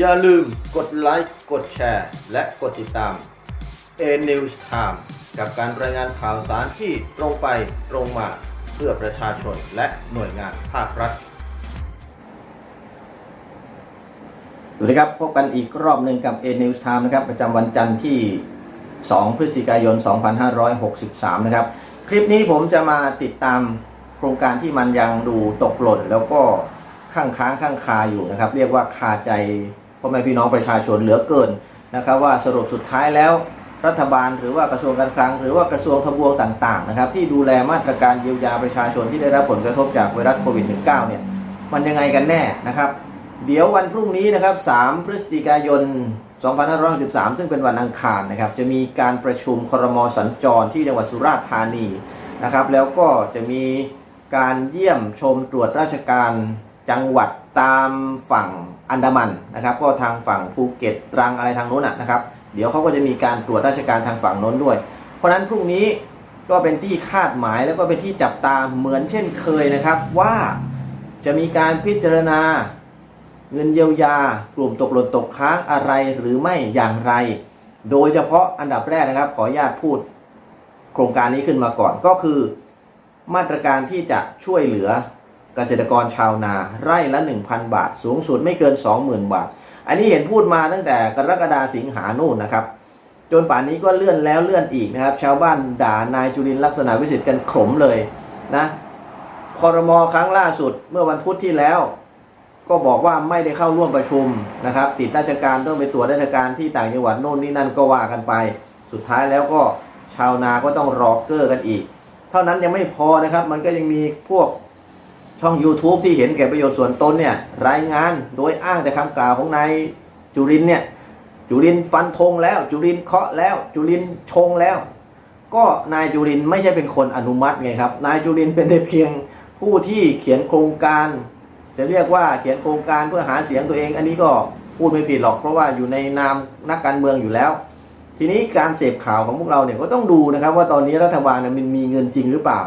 อย่าลืมกดไลค์ กดแชร์ และกดติดตาม A News Time กับการรายงานข่าวสารที่ตรงไปตรงมาเพื่อประชาชนและหน่วยงานภาครัฐ สวัสดีครับ พบกันอีกรอบหนึ่งกับ A News Time นะครับ ประจำวันจันทร์ที่ 2 พฤศจิกายน 2563 นะครับ คลิปนี้ผมจะมาติดตามโครงการที่มันยังดูตกหล่นแล้วก็ข้างค้างข้างคาอยู่นะครับ เรียกว่าคาใจ พ่อแม่พี่น้องประชาชนเหลือเกินนะครับว่าสรุปสุดท้ายแล้วรัฐบาลหรือว่ากระทรวงการคลัง หรือว่ากระทรวงทบวงต่างๆนะครับที่ดูแลมาตรการเยียวยาประชาชนที่ได้รับผลกระทบจากไวรัสโควิด -19 เนี่ยมันยังไงกันแน่นะครับ เดี๋ยววันพรุ่งนี้นะครับ 3 พฤศจิกายน 2563 ซึ่งเป็นวันอังคารนะครับ จะมีการประชุมครมสัญจรที่จังหวัดสุราษฎร์ธานีนะครับ แล้วก็จะมีการเยี่ยมชมตรวจราชการจังหวัด ตามฝั่งอันดามันนะครับ ก็ทางฝั่งภูเก็ตตรังอะไรทางโน้นนะครับ เดี๋ยวเขาก็จะมีการตรวจราชการทางฝั่งโน้นด้วย เพราะฉะนั้นพรุ่งนี้ก็เป็นที่คาดหมายแล้วก็เป็นที่จับตาเหมือนเช่นเคยนะครับ ว่าจะมีการพิจารณาเงินเยียวยากลุ่มตกหล่นตกค้างอะไรหรือไม่อย่างไร โดยเฉพาะอันดับแรกนะครับ ขออนุญาตพูดโครงการนี้ขึ้นมาก่อนก็คือ มาตรการที่จะช่วยเหลือ เกษตรกรชาวนาไร่ละ 1,000 บาท สูงสุดไม่เกิน 20,000 บาท อันนี้เห็นพูดมาตั้งแต่กรกฎาสิงหาโน่นนะครับ จนป่านนี้ก็เลื่อนแล้วเลื่อนอีกนะครับ ชาวบ้านด่านายจุลินลักษณะวิสิทธิ์กันขมเลยนะคอรมอครั้งล่าสุดเมื่อวันพุธที่แล้ว ก็บอกว่าไม่ได้เข้าร่วมประชุมนะครับติดราชการต้องไปตรวจราชการที่ต่างจังหวัดโน่นนี่นั่นก็ว่ากันไป สุดท้ายแล้วก็ชาวนาก็ต้องรอเกอร์กันอีก เท่านั้นยังไม่พอนะครับ มันก็ยังมีพวก ช่อง YouTube ที่เห็นแก่ประโยชน์ส่วนตนเนี่ยรายงานโดยอ้างแต่คำกล่าวของนายจุรินเนี่ยจุรินฟันธงแล้ว จุรินเคาะแล้ว จุรินชงแล้ว ก็นายจุรินไม่ใช่เป็นคนอนุมัติไงครับนายจุรินเป็นแต่เพียงผู้ที่เขียนโครงการ จะเรียกว่าเขียนโครงการเพื่อหาเสียงตัวเอง อันนี้ก็พูดไม่ผิดหรอก เพราะว่าอยู่ในนามนักการเมืองอยู่แล้ว ทีนี้การเสพข่าวของพวกเราเนี่ยก็ต้องดูนะครับ ว่าตอนนี้รัฐบาลมันมีเงินจริงหรือเปล่า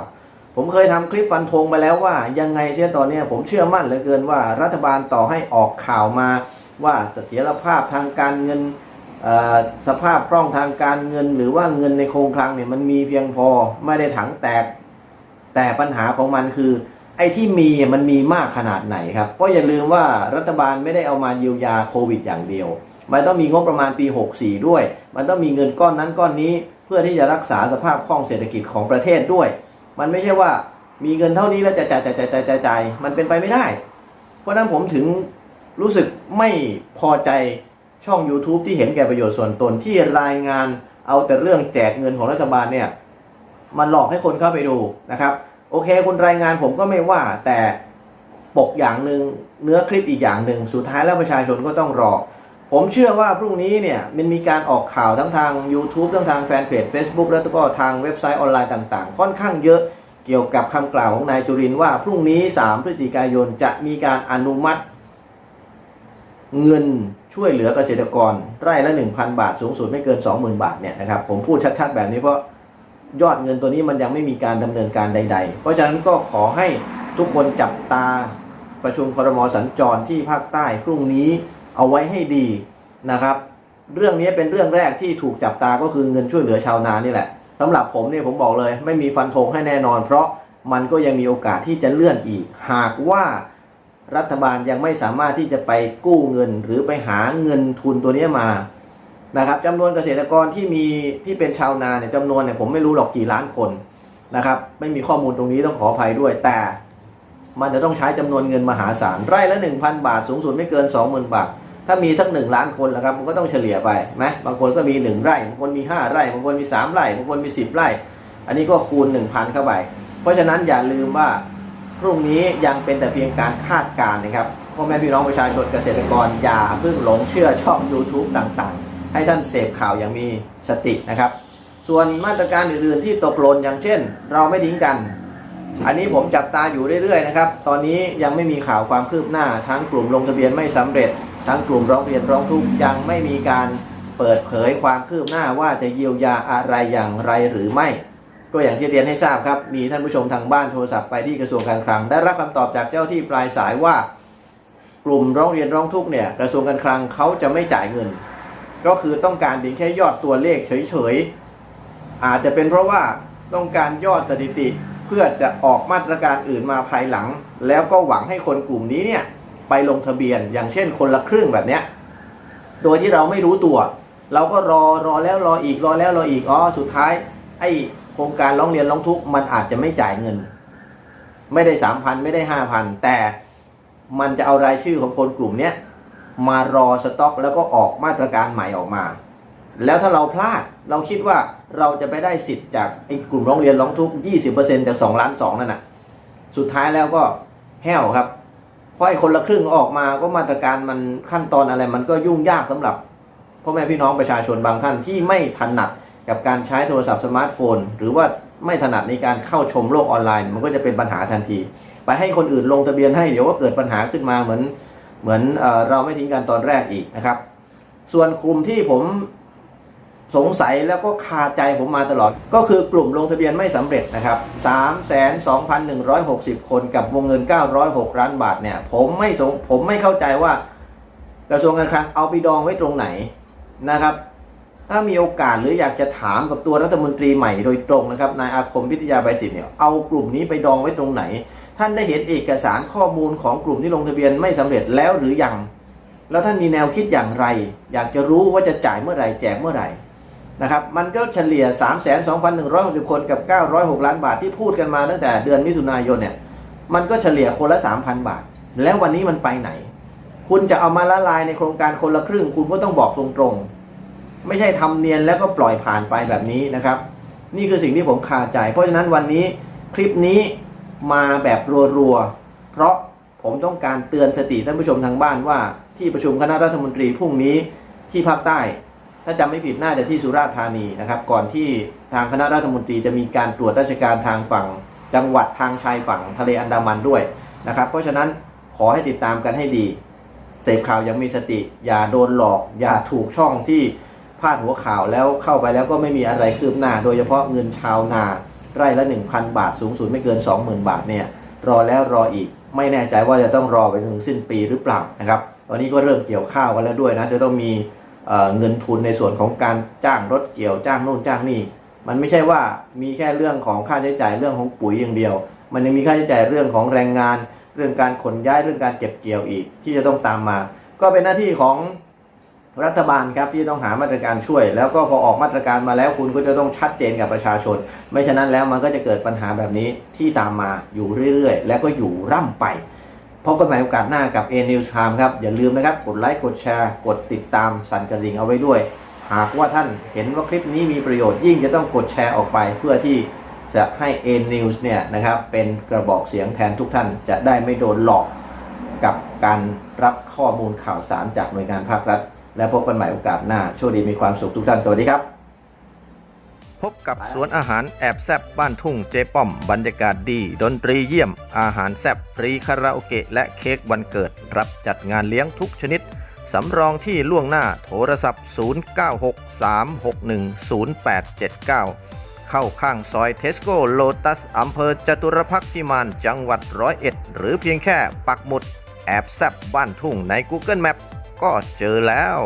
ผมเคยทำคลิปฟันธงไปแล้วว่ายังไงเสียตอนนี้ผมเชื่อมั่นเหลือเกินว่ารัฐบาลต่อให้ออกข่าวมาว่าเสถียรภาพทางการเงินสภาพคล่องทางการเงิน หรือว่าเงินในโครงคลังเนี่ยมันมีเพียงพอไม่ได้ถังแตก แต่ปัญหาของมันคือ ไอ้ที่มีมันมีมากขนาดไหนครับ เพราะอย่าลืมว่ารัฐบาลไม่ได้เอามาเยียวยาโควิดอย่างเดียว มันต้องมีงบประมาณปี 64 ด้วย มันต้องมีเงินก้อนนั้นก้อนนี้ เพื่อที่จะรักษาสภาพคล่องเศรษฐกิจของประเทศด้วย มันไม่ใช่ว่ามีเงินเท่านี้แล้วจะจ่ายจ่ายจ่ายจ่ายจ่ายมันเป็นไปไม่ได้ เพราะนั้นผมถึงรู้สึกไม่พอใจช่อง YouTube ที่เห็นแก่ประโยชน์ส่วนตนที่รายงานเอาแต่เรื่องแจกเงินของรัฐบาลเนี่ย มันหลอกให้คนเข้าไปดูนะครับ โอเคคุณรายงานผมก็ไม่ว่าแต่ปกอย่างหนึ่งเนื้อคลิปอีกอย่างหนึ่งสุดท้ายแล้วประชาชนก็ต้องรอ ผมเชื่อว่าพรุ่งนี้เนี่ยมันมีการออกข่าวทั้งทาง YouTube ทั้งทางแฟนเพจ Facebook แล้วก็ทางเว็บไซต์ออนไลน์ต่างๆ ค่อนข้างเยอะเกี่ยวกับคำกล่าวของนายจุรินว่าพรุ่งนี้ 3 พฤศจิกายนจะมีการอนุมัติ เงินช่วยเหลือเกษตรกร ไร่ละ 1,000 บาท สูงสุดไม่เกิน 20,000 บาทเนี่ยนะครับผมพูดชัดๆ แบบนี้เพราะยอดเงินตัวนี้มันยังไม่มีการดำเนินการใด ๆ เพราะฉะนั้นก็ขอให้ทุกคนจับตาประชุมครมสัญจรที่ภาคใต้พรุ่งนี้ เอาไว้ให้ดีนะครับ เรื่องนี้เป็นเรื่องแรกที่ถูกจับตาก็คือเงินช่วยเหลือชาวนานี่แหละสำหรับผมเนี่ยผมบอกเลย ไม่มีฟันธงให้แน่นอน เพราะมันก็ยังมีโอกาสที่จะเลื่อนอีก หากว่ารัฐบาลยังไม่สามารถที่จะไปกู้เงินหรือไปหาเงินทุนตัวนี้มานะครับจำนวนเกษตรกรที่มีที่เป็นชาวนาเนี่ยจำนวนเนี่ยผมไม่รู้หรอกกี่ล้านคนนะครับ ไม่มีข้อมูลตรงนี้ต้องขออภัยด้วยแต่ มันจะต้องใช้จำนวนเงินมหาศาลไร่ละ 1,000 บาท สูงสุดไม่เกิน 20,000 บาท ถ้ามีสักหนึ่งล้านคนแล้วครับมันก็ต้องเฉลี่ยไปนะบางคนก็มี 1 ไร่บางคนมี 5 ไร่บางคนมี 3 ไร่บางคนมี 10 ไร่ อันนี้ก็คูณ 1,000 เข้าไป เพราะฉะนั้นอย่าลืมว่าพรุ่งนี้ยังเป็นแต่เพียงการคาดการณ์นะครับพ่อแม่พี่น้องประชาชนเกษตรกรอย่าเพิ่งหลงเชื่อช่อง YouTube ต่างๆ ให้ท่านเสพข่าวอย่างมีสตินะครับ ส่วนมาตรการอื่นๆที่ตกหล่นอย่างเช่น เราไม่ทิ้งกัน อันนี้ผมจับตาอยู่เรื่อยๆนะครับ ตอนนี้ยังไม่มีข่าวความคืบหน้า ทั้งกลุ่มลงทะเบียนไม่สำเร็จ ทั้งกลุ่มร้องเรียนร้องทุกข์ยังไม่มีการเปิดเผยความคืบหน้าว่าจะเยียวยาอะไรอย่างไรหรือไม่ ก็อย่างที่เรียนให้ทราบครับ มีท่านผู้ชมทางบ้านโทรศัพท์ไปที่กระทรวงการคลัง ได้รับคำตอบจากเจ้าที่ปลายสายว่า กลุ่มร้องเรียนร้องทุกข์เนี่ยกระทรวงการคลังเขาจะไม่จ่ายเงิน ก็คือต้องการเพียงแค่ยอดตัวเลขเฉยๆอาจจะเป็นเพราะว่าต้องการยอดสถิติ เพื่อจะออกมาตรการอื่นมาภายหลัง แล้วก็หวังให้คนกลุ่มนี้เนี่ยไปลงทะเบียนอย่างเช่นคนละครึ่งแบบเนี้ยโดยที่เราไม่รู้ตัว เราก็รอรอแล้วรออีกรอแล้วรออีกอ๋อสุดท้าย ไอโครงการร้องเรียนร้องทุกข์มันอาจจะไม่จ่ายเงิน ไม่ได้สามพันไม่ได้ห้าพันแต่มันจะเอารายชื่อของคนกลุ่มเนี้ยมารอสต็อกแล้วก็ออกมาตรการใหม่ออกมา แล้วถ้าเราพลาดเราคิดว่าเราจะไปได้สิทธิ์จากไอ้กลุ่มร้องเรียนร้องทุกข์20%จาก2ล้าน2นั่นน่ะ สุดท้ายแล้วก็แห้วครับ เพราะไอ้คนละครึ่งออกมาก็มาตรการมันขั้นตอนอะไร มันก็ยุ่งยากสำหรับพ่อแม่พี่น้องประชาชนบางท่านที่ไม่ถนัดกับการใช้โทรศัพท์สมาร์ทโฟน หรือว่าไม่ถนัดในการเข้าชมโลกออนไลน์ มันก็จะเป็นปัญหาทันที ไปให้คนอื่นลงทะเบียนให้เดี๋ยวก็เกิดปัญหาขึ้นมาเหมือนเหมือนเอเราไม่ทิ้งกันตอนแรกอีกนะครับ ส่วนกลุ่มที่ผม สงสัยแล้วก็คาใจผมมาตลอด ก็คือกลุ่มลงทะเบียนไม่สำเร็จนะครับ 3 2 1 6 0 คนกับวงเงิน 906 ล้านบาทเนี่ย ผมไม่สงผมไม่เข้าใจว่ากระทรวงการคลังเอาไปดองไว้ตรงไหนนะครับ ถ้ามีโอกาสหรืออยากจะถามกับตัวรัฐมนตรีใหม่โดยตรงนะครับนายอาคมวิทยาใบสิทธิ์เนี่ยเอากลุ่มนี้ไปดองไว้ตรงไหน ท่านได้เห็นเอกสารข้อมูลของกลุ่มที่ลงทะเบียนไม่สำเร็จแล้วหรือยังแล้วท่านมีแนวคิดอย่างไร อยากจะรู้ว่าจะจ่ายเมื่อไหร่แจกเมื่อไหร่ นะครับมันก็เฉลี่ย 3 2 1 6 0 คนกับ 906 ล้านบาทที่พูดกันมาตั้งแต่เดือนมิถุนายนเนี่ยมันก็เฉลี่ยคนละ 3,000 บาท แล้ววันนี้มันไปไหน คุณจะเอามาละลายในโครงการคนละครึ่ง คุณก็ต้องบอกตรงๆ ไม่ใช่ทำเนียนแล้วก็ปล่อยผ่านไปแบบนี้นะครับ นี่คือสิ่งที่ผมคาใจ เพราะฉะนั้นวันนี้คลิปนี้มาแบบรัวๆเพราะผมต้องการเตือนสติท่านผู้ชมทางบ้านว่าที่ประชุมคณะรัฐมนตรีพรุ่งนี้ที่ภาคใต้ ถ้าจำไม่ผิดน่าจะที่สุราษฎร์ธานีนะครับ ก่อนที่ทางคณะรัฐมนตรีจะมีการตรวจราชการทางฝั่ง จังหวัดทางชายฝั่งทะเลอันดามันด้วยนะครับ เพราะฉะนั้นขอให้ติดตามกันให้ดี เสพข่าวยังมีสติ อย่าโดนหลอก อย่าถูกช่องที่พาดหัวข่าวแล้วเข้าไปแล้วก็ไม่มีอะไรคืบหน้า โดยเฉพาะเงินชาวนาไร่ละ 1,000 บาท สูงสุดไม่เกิน 20,000 บาทเนี่ยรอแล้วรออีก ไม่แน่ใจว่าจะต้องรอไปถึงสิ้นปีหรือเปล่านะครับตอนนี้ก็เริ่มเกี่ยวข้าวกันแล้วด้วยนะจะต้องมี เงินทุนในส่วนของการจ้างรถเกี่ยวจ้างนู่นจ้างนี่ มันไม่ใช่ว่ามีแค่เรื่องของค่าใช้จ่ายเรื่องของปุ๋ยอย่างเดียว มันยังมีค่าใช้จ่ายเรื่องของแรงงาน เรื่องการขนย้ายเรื่องการเก็บเกี่ยวอีกที่จะต้องตามมา ก็เป็นหน้าที่ของรัฐบาลครับที่ต้องหามาตรการช่วย แล้วก็พอออกมาตรการมาแล้วคุณก็จะต้องชัดเจนกับประชาชน ไม่ฉะนั้นแล้วมันก็จะเกิดปัญหาแบบนี้ที่ตามมาอยู่เรื่อยๆ แล้วก็อยู่ร่ำไป บกันใหม่โอกาสหน้ากับ A News Time ครับ อย่าลืมนะครับ กดไลค์กดแชร์ กดติดตามสั่นกระดิ่งเอาไว้ด้วย หากว่าท่านเห็นว่าคลิปนี้มีประโยชน์ยิ่งจะต้องกดแชร์ออกไปเพื่อที่จะให้ A News เนี่ยนะครับเป็นกระบอกเสียงแทนทุกท่านจะได้ไม่โดนหลอกกับการรับข้อมูลข่าวสารจากหน่วยงานภาครัฐ และพบกันใหม่โอกาสหน้าโชคดีมีความสุขทุกท่าน สวัสดีครับ พบกับสวนอาหารแอบแซบบ้านทุ่งเจป้อม บรรยากาศดี ดนตรีเยี่ยม อาหารแซบฟรีคาราโอเกะและเค้กวันเกิด รับจัดงานเลี้ยงทุกชนิด สำรองที่ล่วงหน้าโทรศัพท์ 0963610879 เข้าข้างซอยเทสโก้โลตัสอำเภอจตุรพักษ์พิมานจังหวัดร้อยเอ็ดหรือเพียงแค่ปักหมุด แอบแซบบ้านทุ่งใน Google Map ก็เจอแล้ว